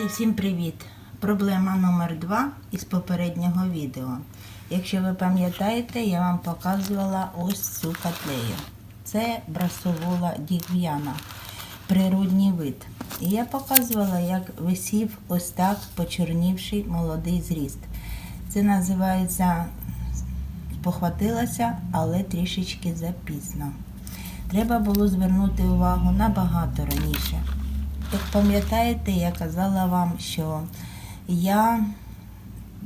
Друзі, всім привіт! Проблема номер 2 із попереднього відео. Якщо ви пам'ятаєте, я вам показувала ось цю котлею. Це брасовола дігв'яна, природній вид. І я показувала, як висів ось так почорнівший молодий зріст. Це називається похватилася, але трішечки запізно. Треба було звернути увагу набагато раніше. Як пам'ятаєте, я казала вам, що я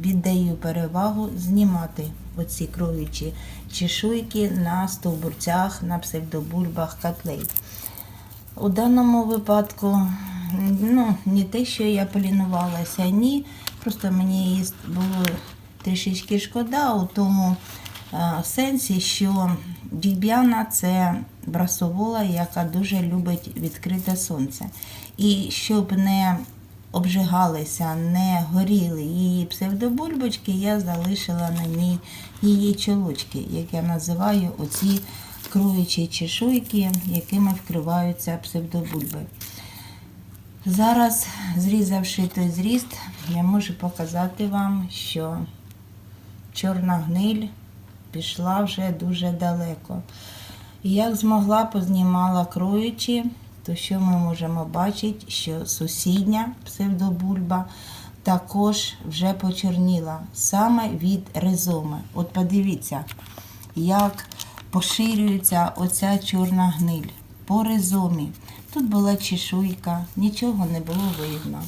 віддаю перевагу знімати оці кровічі чешуйки на стовбурцях, на псевдобульбах котлей. У даному випадку, ну, не те, що я полінувалася, ні. Просто мені її було трішечки шкода у тому сенсі, що діб'яна це брасовола, яка дуже любить відкрите сонце. І щоб не обжигалися, не горіли її псевдобульбочки, я залишила на ній її чолочки, як я називаю оці круючі чешуйки, якими вкриваються псевдобульби. Зараз, зрізавши той зріст, я можу показати вам, що чорна гниль пішла вже дуже далеко. Як змогла, познімала кроючі, то що ми можемо бачити, що сусідня псевдобульба також вже почорніла саме від ризоми. От подивіться, як поширюється оця чорна гниль по ризомі. Тут була чешуйка, нічого не було видно.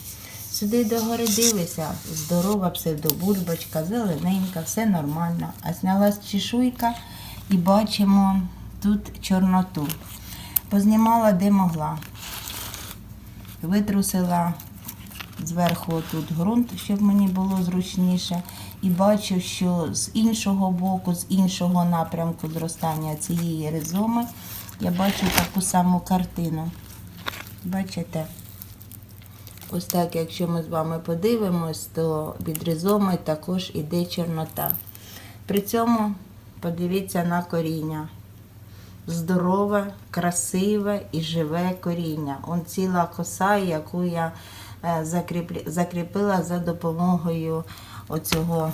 Сюди догори дивися, здорова псевдобульбочка, зелененька, все нормально. А знялась чешуйка і бачимо тут чорноту. Познімала де могла. Витрусила зверху тут ґрунт, щоб мені було зручніше. І бачу, що з іншого боку, з іншого напрямку зростання цієї ризоми, я бачу таку саму картину. Бачите? Ось так, якщо ми з вами подивимось, то від ризоми також іде чорнота. При цьому подивіться на коріння. Здорове, красиве і живе коріння. Он ціла коса, яку я е, закріпила за допомогою оцього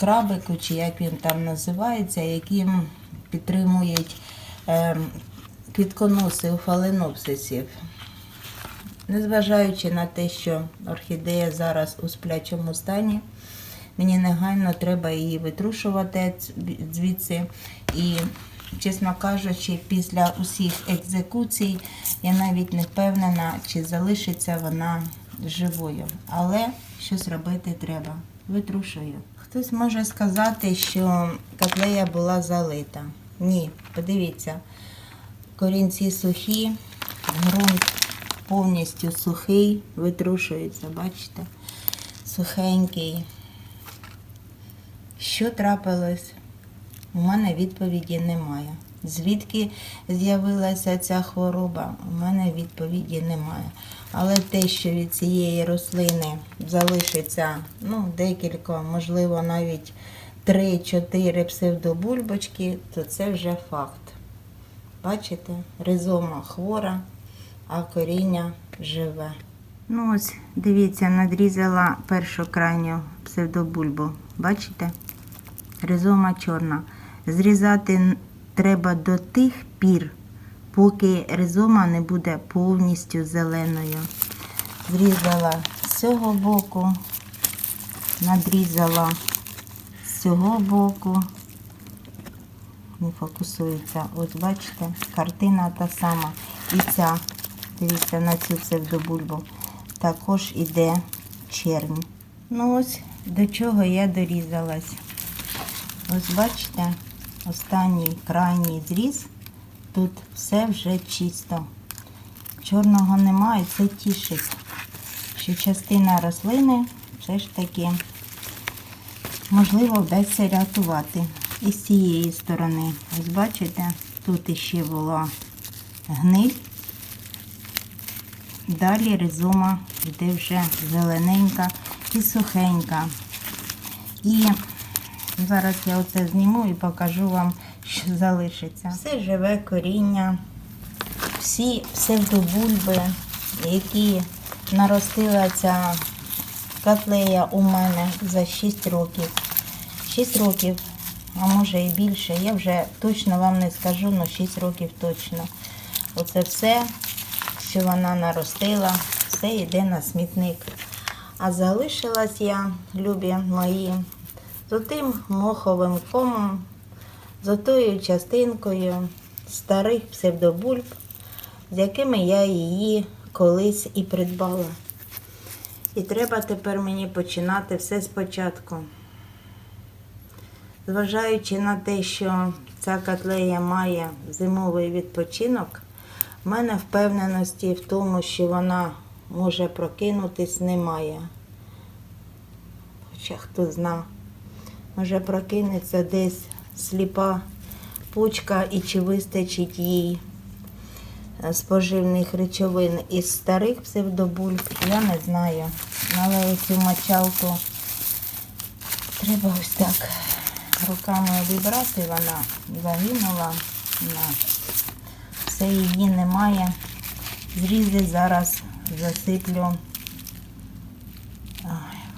крабику, чи як він там називається, яким підтримують е, квітконоси у фаленопсисів. Незважаючи на те, що орхідея зараз у сплячому стані, мені негайно треба її витрушувати звідси. І, чесно кажучи, після усіх екзекуцій я навіть не впевнена, чи залишиться вона живою. Але щось робити треба. Витрушую. Хтось може сказати, що котлея була залита. Ні, подивіться, корінці сухі, ґрунт повністю сухий, витрушується, бачите? Сухенький. Що трапилось? У мене відповіді немає. Звідки з'явилася ця хвороба? У мене відповіді немає. Але те, що від цієї рослини залишиться ну, декілька, можливо, навіть 3-4 псевдобульбочки, то це вже факт. Бачите, ризома хвора, а коріння живе. Ну ось, дивіться, надрізала першу крайню псевдобульбу. Бачите? Ризома чорна. Зрізати треба до тих пір, поки ризома не буде повністю зеленою. Зрізала з цього боку, надрізала з цього боку. Не фокусується. Ось бачите, картина та сама. І ця, дивіться, на цю псевдобульбу, також іде чернь. Ну ось до чого я дорізалась. Ось бачите, останній крайній зріз. Тут все вже чисто. Чорного немає, це тішить, що частина рослини все ж таки можливо вдасться рятувати. І з цієї сторони, ось бачите, тут іще була гниль. Далі ризома йде вже зелененька і сухенька. І зараз я оце зніму і покажу вам, що залишиться. Все живе коріння, всі псевдобульби, які наростила ця котлея у мене за 6 років. 6 років, а може і більше. Я вже точно вам не скажу, але 6 років точно. Оце все, що вона наростила, все йде на смітник. А залишилась я, любі мої, з отим моховим комом, з отою частинкою старих псевдобульб, з якими я її колись і придбала. І треба тепер мені починати все спочатку. Зважаючи на те, що ця котлея має зимовий відпочинок, в мене впевненості в тому, що вона може прокинутись, немає. Хоча хто зна, може прокинеться десь сліпа пучка і чи вистачить їй е, споживних речовин із старих псевдобульб, я не знаю. Але цю мочалку треба ось так руками обібрати, вона загинула. Все її немає. Зрізи зараз засиплю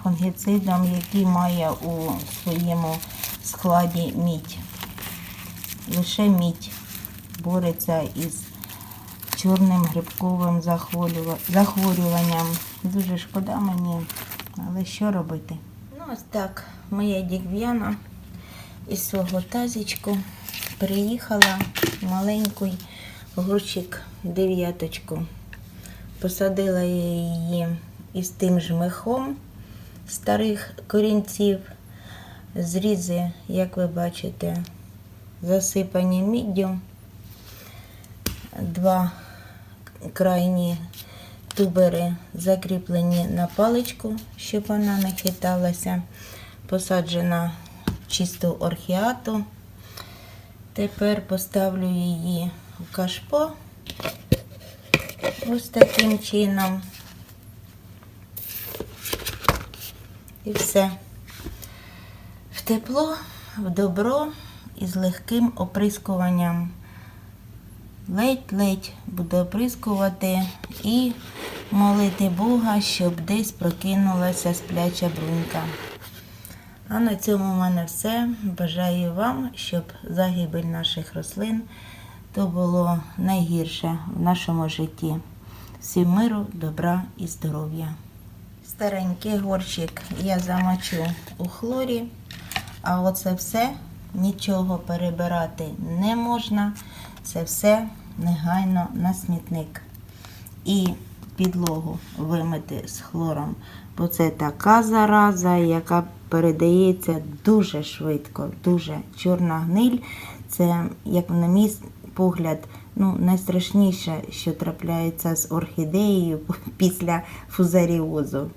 фунгіцидом, який має у своєму складі мідь. Лише мідь бореться із чорним грибковим захворюванням. Дуже шкода мені, але що робити? Ну, ось так, моя дігв'яна із свого тазічку приїхала маленький горщик дев'яточку. Посадила я її із тим ж мехом старих корінців. Зрізи, як ви бачите, засипані міддю. Два крайні тубери закріплені на паличку, щоб вона не хиталася. Посаджена в чисту орхіату. Тепер поставлю її в кашпо. Ось таким чином. І все. В тепло, в добро і з легким оприскуванням. Ледь-ледь буду оприскувати і молити Бога, щоб десь прокинулася спляча брунька. А на цьому в мене все. Бажаю вам, щоб загибель наших рослин то було найгірше в нашому житті. Всім миру, добра і здоров'я. Старенький горщик я замочу у хлорі, а оце все нічого перебирати не можна. Це все негайно на смітник. І підлогу вимити з хлором, бо це така зараза, яка передається дуже швидко, дуже чорна гниль. Це, як на мій погляд, ну, найстрашніше, що трапляється з орхідеєю після фузаріозу.